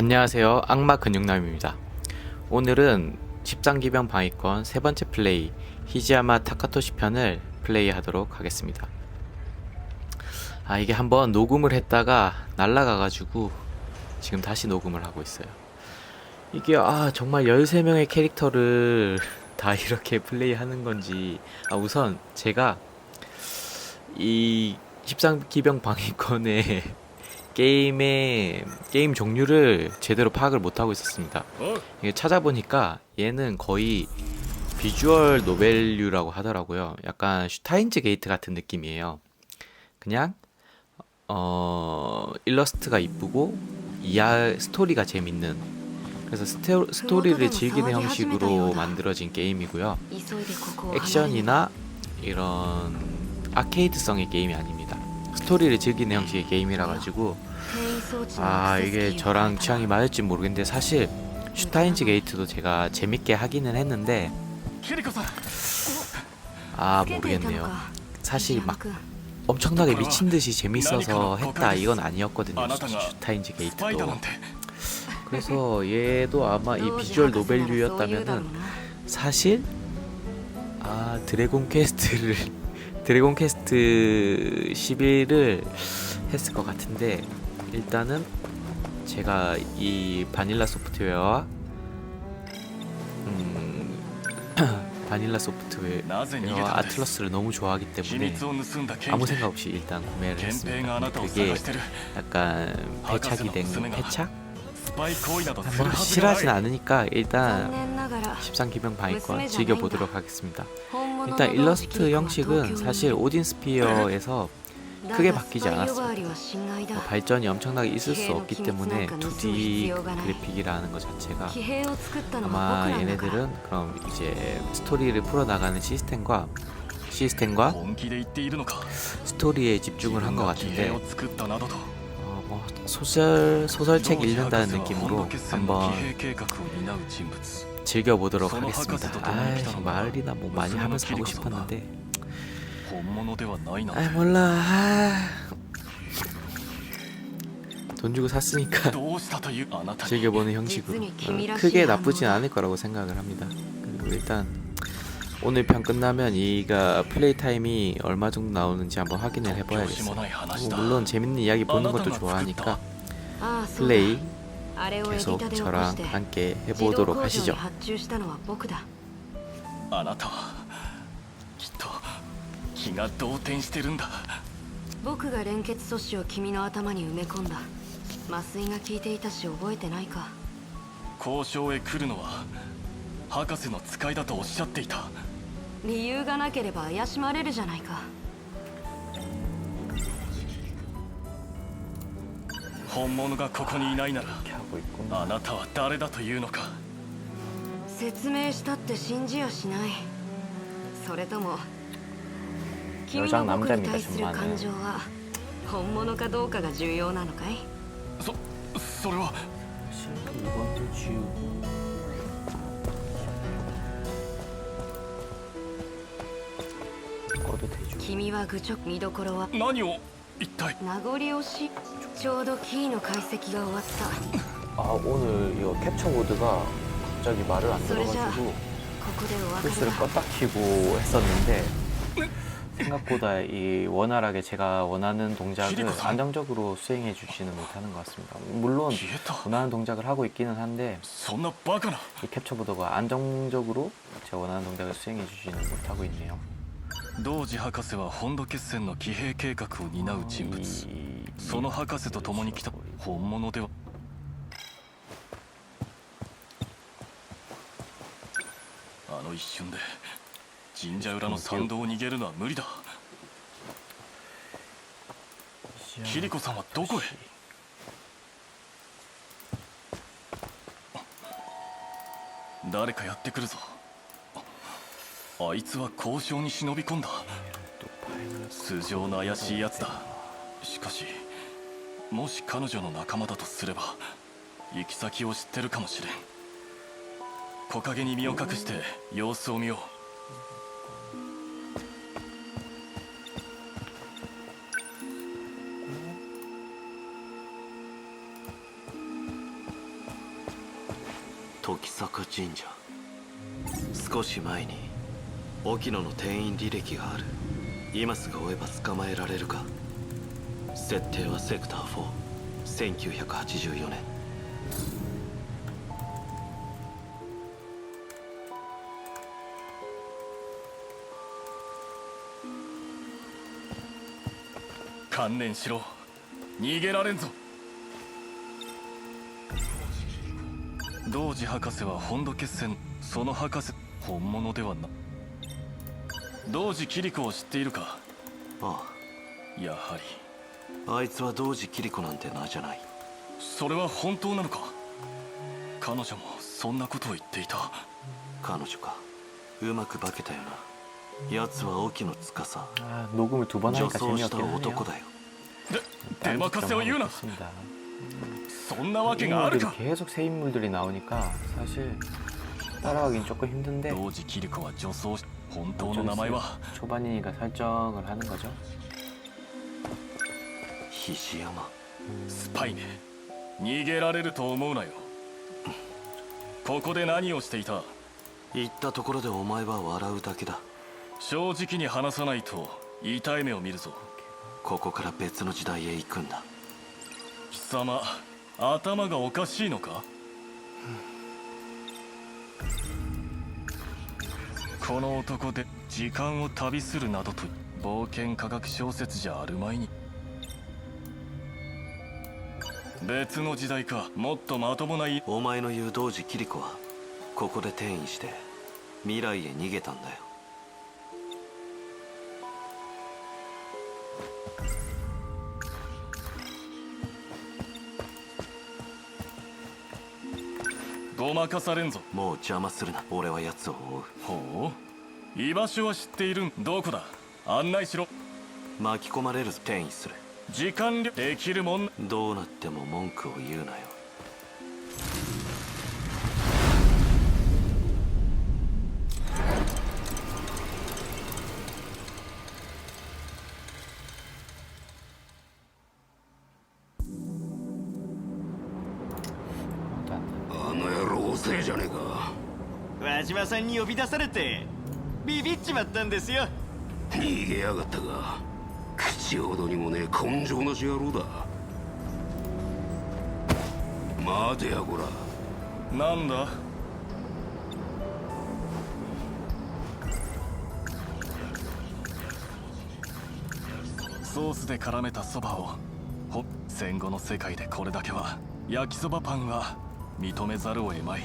안녕하세요. 악마 근육남입니다. 오늘은 13기병 방위권 세 번째 플레이 히지야마 타카토시 편을 플레이하도록 하겠습니다. 아 이게 한번 녹음을 했다가 날라가가지고 지금 다시 녹음을 하고 있어요. 이게 아 정말 13명의 캐릭터를 다 이렇게 플레이하는 건지 아 우선 제가 이 13기병 방위권의 게임의 게임 종류를 제대로 파악을 못하고 있었습니다. 이게 찾아보니까 얘는 거의 비주얼 노벨류라고 하더라고요. 약간 슈타인즈 게이트 같은 느낌이에요. 그냥 어 일러스트가 이쁘고 이야 스토리가 재밌는 그래서 스테, 스토리를 즐기는 형식으로 만들어진 게임이고요. 액션이나 이런 아케이드성의 게임이 아닙니다. 스토리를 즐기는 형식의 게임이라 가지고 아 이게 저랑 취향이 맞을지 모르겠는데 사실 슈타인즈 게이트도 제가 재밌게 하기는 했는데 아 모르겠네요. 사실 막 엄청나게 미친 듯이 재밌어서 했다 이건 아니었거든요. 슈타인즈 게이트도. 그래서 얘도 아마 이 비주얼 노벨류였다면은 사실 아 드래곤 퀘스트를 드래곤 퀘스트 11을 했을 것 같은데 일단은 제가 이 바닐라 소프트웨어와 음, 바닐라 소프트웨어와 아틀러스를 너무 좋아하기 때문에 아무 생각 없이 일단 구매를 했습니다. 그게 약간 패착이 된 패착? 뭐 싫어하진 않으니까 일단 13기병 방위권 즐겨보도록 하겠습니다. 일단 일러스트 형식은 사실 오딘 스피어에서 크게 바뀌지 않았어요. 뭐 발전이 엄청나게 있을 수 없기 때문에 2D 그래픽이라는 것 자체가 아마 얘네들은 그럼 이제 스토리를 풀어나가는 시스템과 시스템과 스토리에 집중을 한 것 같은데 어, 뭐 소설 소설책 읽는다는 느낌으로 한번 즐겨보도록 하겠습니다. 아 말이나 뭐 많이 하면서 하고 싶었는데 아 몰라 아. 돈 주고 샀으니까 즐겨보는 형식으로 어, 크게 나쁘진 않을 거라고 생각을 합니다 그리고 일단 오늘 편 끝나면 이가 플레이 타임이 얼마 정도 나오는지 한번 확인을 해봐야겠어요 뭐 물론 재밌는 이야기 보는 것도 좋아하니까 플레이 계속 저랑 함께 해보도록 하시죠 あなたはきっと 気が動転してるんだ。僕が連結阻止を君の頭に埋め込んだ。麻酔が効いていたし覚えてないか。交渉へ来るのは博士の使いだとおっしゃっていた。理由がなければ怪しまれるじゃないか。本物がここにいないならあなたは誰だというのか。説明したって信じやしない。それとも君の僕に対する感情は本物かどうかが重要なのかいそそれは 이번도 지우고 꺼도 되죠 君は愚直見どころは何を一体名残惜しいちょうどキーの解析が終わった 아 오늘 이거 캡처보드가 갑자기 말을 안 들어가지고 ここでお別れ 플스를 だ 껐다 키고 했었는데 생각보다 이 원활하게 제가 원하는 동작을 키리코-산. 안정적으로 수행해 주지는 못하는 것 같습니다. 물론 消えた 원하는 동작을 하고 있기는 한데 そんなバカな 이 캡처보드가 안정적으로 제가 원하는 동작을 수행해 주지는 못하고 있네요. 同時博士は本土決戦の騎兵計画を担う人物 이- その博士と共に来た本物ではあの一瞬で 神社裏の参道を逃げるのは無理だ。キリコさんはどこへ？誰かやってくるぞ。あいつは交渉に忍び込んだ。素性の怪しいやつだ。しかしもし彼女の仲間だとすれば行き先を知ってるかもしれん。木陰に身を隠して様子を見よう。時坂神社。少し前に沖野の転院履歴がある。今すぐ追えば捕まえられるか。設定はセクター41984年。観念しろ。逃げられんぞ。同時博士は本土決戦その博士本物ではな。同時キリコを知っているか？ああ。やはり。あいつは同時キリコなんて名じゃない。それは本当なのか？彼女もそんなことを言っていた。彼女か。うまく化けたよな。奴は沖野司。女装した男だよ。で出任せを言うな。좋습니다. そんなわけがある 인물들이 か 계속 새 인물들이 나오니까 사실 따라가긴 조금 힘든데 同時キリコは女装し本当の 어쩔 名 수 前 없- は 초반이니까 설정을 하는 거죠. 菱山スパイね逃げられると思うなよここで何をしていた言ったところでお前は笑うだけだ正直に話さないと痛い目を見るぞここから別の時代へ行くんだ 貴様頭がおかしいのか？この男で時間を旅するなどと冒険科学小説じゃあるまいに。別の時代かもっとまともない。お前の言う同時キリコはここで転移して未来へ逃げたんだよ。ごまかされんぞ。もう邪魔するな。俺は奴を追う。ほう。居場所は知っているん。どこだ？案内しろ。巻き込まれる転移する。時間量できるもん。どうなっても文句を言うなよの野郎遅えじゃねえか。輪島さんに呼び出されてビビっちまったんですよ。逃げやがったが口ほどにもねえ根性なし野郎だ。待てやこら。なんだ？ソースで絡めたそばを。ほ戦後の世界でこれだけは。焼きそばパンは認めざるを得まい。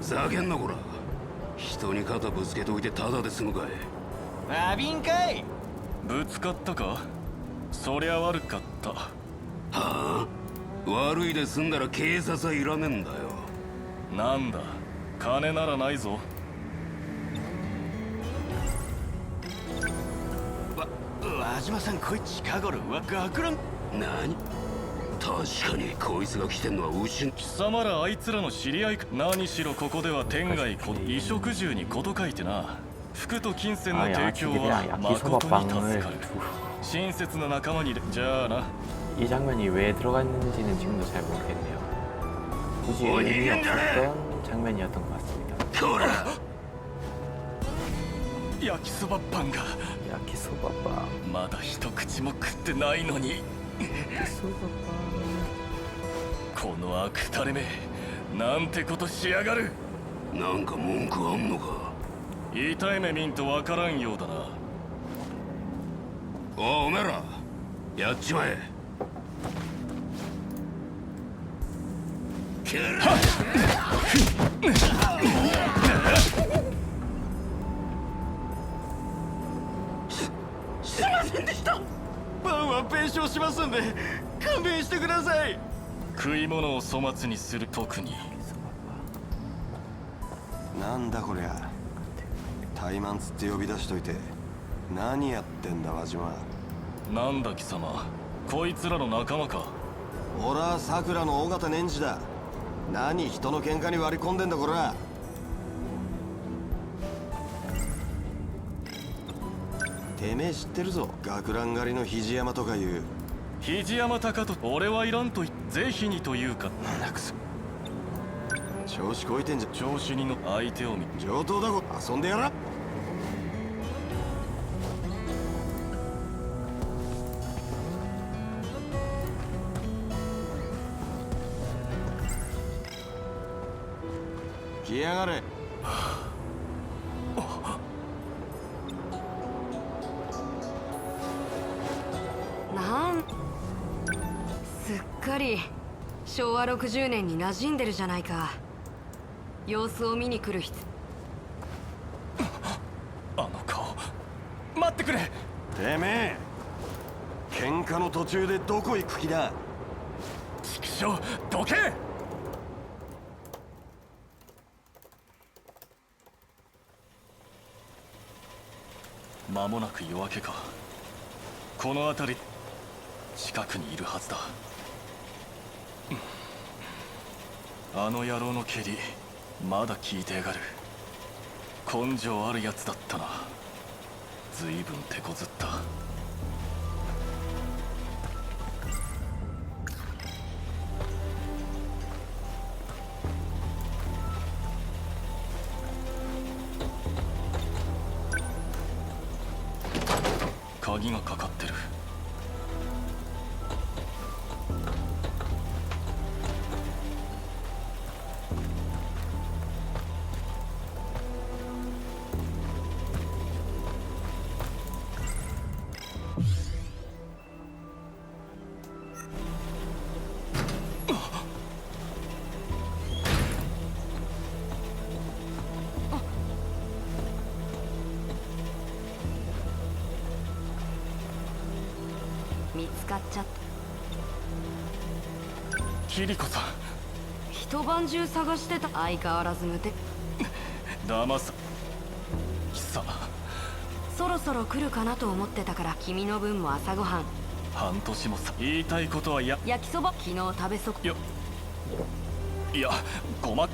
ざけんなこら。人に肩ぶつけておいてただで済むかい。詫びんかい。ぶつかったか？そりゃ悪かった。はあ？悪いで済んだら警察はいらねえんだよ。なんだ？金ならないぞ。わ輪島さんこい近頃は学ラン何確かにこいつが来てんのはうち貴様らあいつらの知り合いか何しろここでは天外こ衣食住に事書いてな服と金銭の 아, 提供は 양아치들이랑 誠に助 야키소바빵을 かる親切な仲間にじゃあな 이 장면이 왜 들어갔는지는 지금도 잘 모르겠네요. 굳이 어, 의미 이게 없었던 장면이었던 것 같습니다. こら焼きそばパンが 야키소바빵. まだ一口も食ってないのに 야키소바빵. この悪たれめなんてことしやがる。なんか文句あんのか。痛い目見んとわからんようだな。おいおめえら。やっちまえ。けらすすいませんでしたパンは弁償しますんで勘弁してください。食い物を粗末にする特になんだこりゃ。怠慢つって呼び出しといて何やってんだ輪島。なんだ貴様。こいつらの仲間か。俺はさくらの尾形年次だ。何人の喧嘩に割り込んでんだこらてめえ知ってるぞ。学ラン狩りの肘山とかいう。肘山高と俺はいらんと言ぜひにというか。なんだくそ。調子こいてんじゃ調子にの相手を見上等だろ遊んでやら。来やがれり昭和60年に馴染んでるじゃないか。様子を見に来る必あの顔待ってくれ。てめえ喧嘩の途中でどこ行く気だ？畜生どけ。間もなく夜明けか。この辺り近くにいるはずだ。うんあの野郎の蹴りまだ聞いてやがる。根性あるやつだったな。随分手こずった。見つかっちゃった。キリコさん。一晩中探してた相変わらず無敵。騙さ貴様。そろそろ来るかなと思ってたから君の分も朝ごはん。半年もさ言いたいことはや焼きそば昨日食べそこ。よいやごま。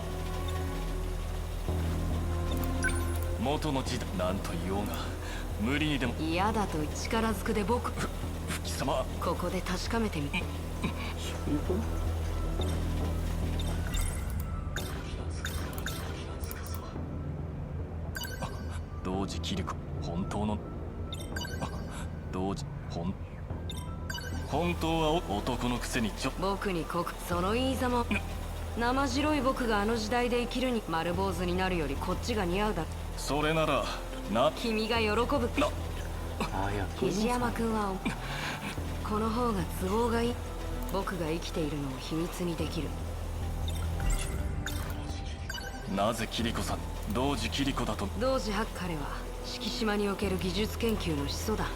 元の時代なんと言おうが無理にでも。嫌だと力ずくで僕貴様。ここで確かめてみて。同時キリコ本当の。あ同時。本。本当はお男のくせにちょ。僕にこくその言いざま。生白い僕があの時代で生きるに丸坊主になるよりこっちが似合うだ。それならな。君が喜ぶ。な。肘山君はこの方が都合がいい。僕が生きているのを秘密にできる。なぜキリコさん同時キリコだと？同時博彼は敷島における技術研究の始祖だ。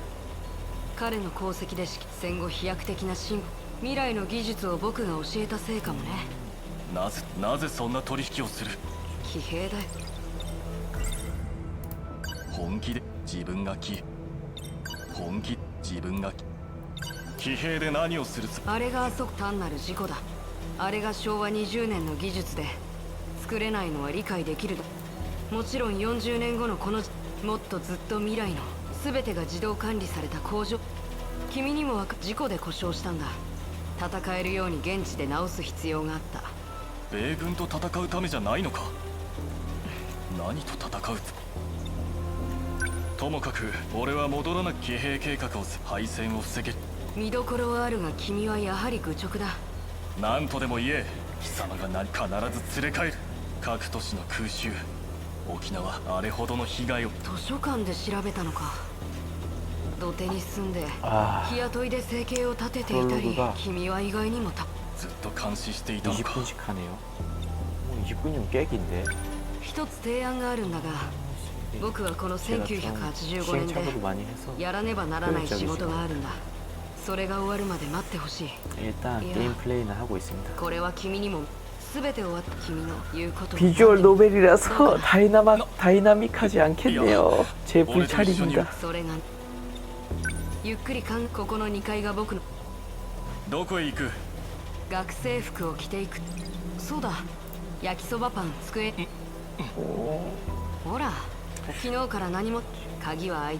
彼の功績で戦後飛躍的な進歩未来の技術を僕が教えたせいかもね。なぜなぜそんな取引をする？騎兵だよ。本気で自分が騎本気自分が騎兵で何をするつあれがあそこ単なる事故だ。あれが昭和20年の技術で作れないのは理解できるだ。もちろん40年後のこのもっとずっと未来の全てが自動管理された工場。君にもわか事故で故障したんだ。戦えるように現地で直す必要があった。米軍と戦うためじゃないのか？何と戦うつともかく俺は戻らな騎兵計画をす敗戦を防げ見どころはあるが君はやはり愚直だ。何とでも言え貴様が何必ず連れ帰る。各都市の空襲沖縄あれほどの被害を。図書館で調べたのか。土手に住んで日雇いで生計を立てていたり君は意外にもた。ずっと監視していたのか。20分一つ提案があるんだが僕はこの1985年でやらねばならない仕事があるんだそれが終わるまで待ってほしい 일단 야. 게임 플레이는 하고 있습니다 これは君にも全て終わった君の言うことを 비주얼 노벨이라서 다이나마, 다이나믹하지 않겠네요 제 올해도 불찰입니다 それがゆっくりかんここの2階が僕のどこへ行く学生服を着ていくそうだ焼きそばパン机ほら昨日から何も鍵は開い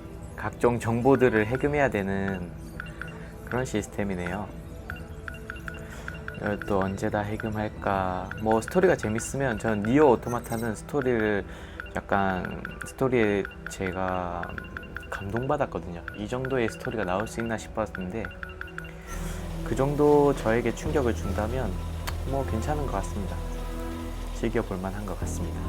각종 정보들을 해금해야 되는 그런 시스템이네요. 이걸 또 언제 다 해금할까? 뭐 스토리가 재밌으면 전 니어 오토마타는 스토리를 약간 스토리에 제가 감동받았거든요. 이 정도의 스토리가 나올 수 있나 싶었는데 그 정도 저에게 충격을 준다면 뭐 괜찮은 것 같습니다. 즐겨볼 만한 것 같습니다.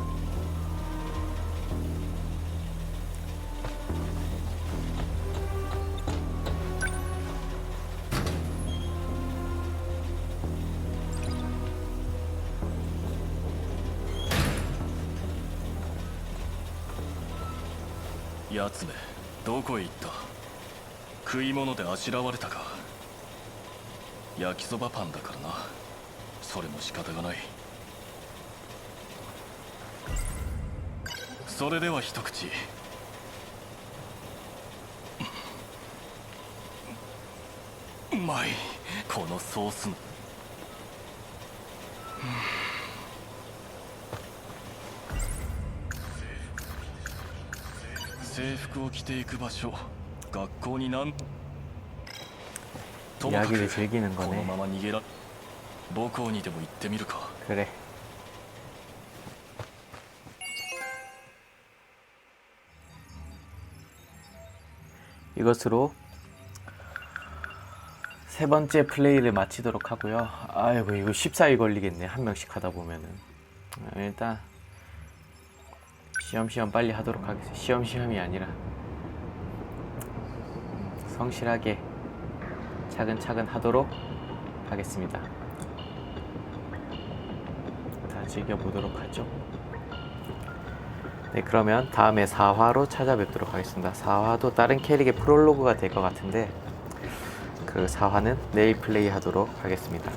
つめどこへ行った？食い物であしらわれたか？焼きそばパンだからな。それも仕方がない。それでは一口。うまい。このソースの。 制服を着ていく場所学校になんともかく 이야기를 즐기는 この 거네. まま逃げら母校にでも行ってみるか 그래. 이것으로 세 번째 플레이를 마치도록 하고요. 아이고 이거 14일 걸리겠네. 한 명씩 하다 보면은. 아, 일단 시험시험 빨리 하도록 하겠습니다. 시험시험이 아니라 음, 성실하게 차근차근 하도록 하겠습니다. 다 즐겨보도록 하죠. 네, 그러면 다음에 4화로 찾아뵙도록 하겠습니다. 4화도 다른 캐릭의 프롤로그가 될 것 같은데 그 4화는 내일 플레이 하도록 하겠습니다.